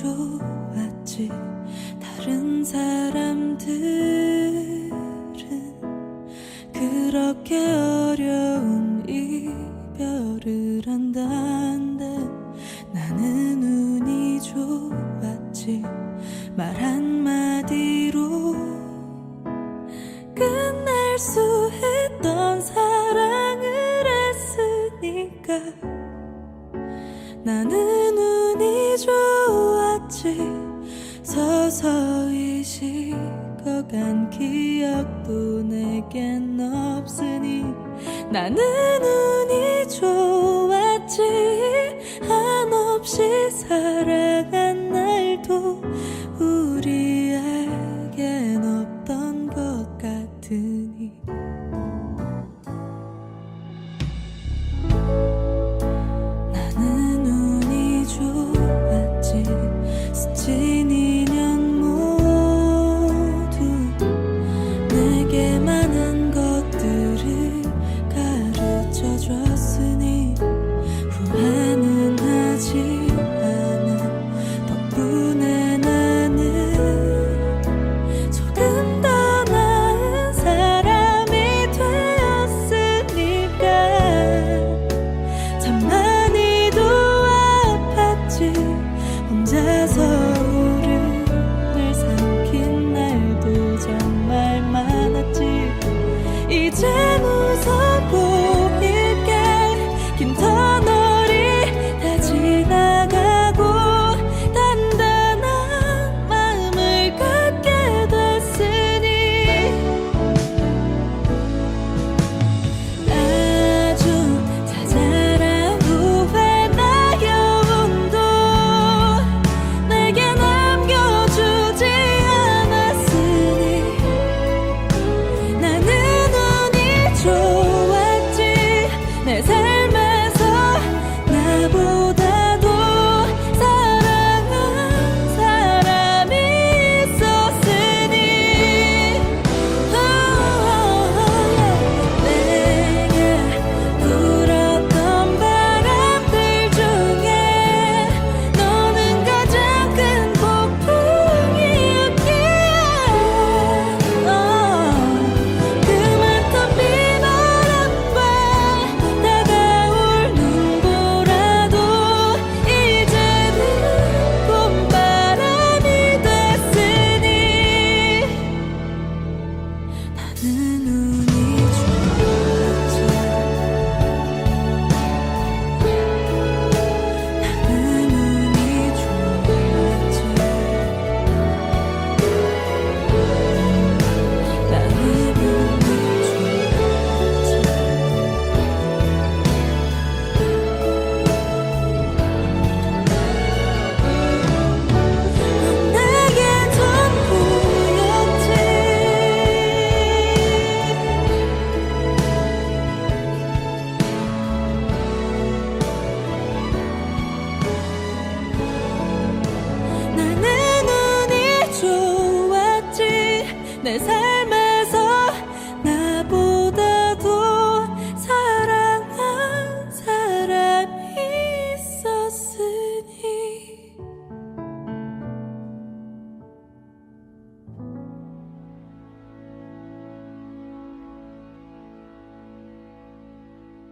좋았지. 다른 사람들은 그렇게 어려운 이별을 한다는데 나는 운이 좋았지. 말 한마디로 끝날 수 있던 서서 이식어간 기억도 내겐 없으니 나는 운이 좋았지 한없이 살아간 날도 우리에겐 없던 것 같으니 나는 운이 좋았지 스치 等一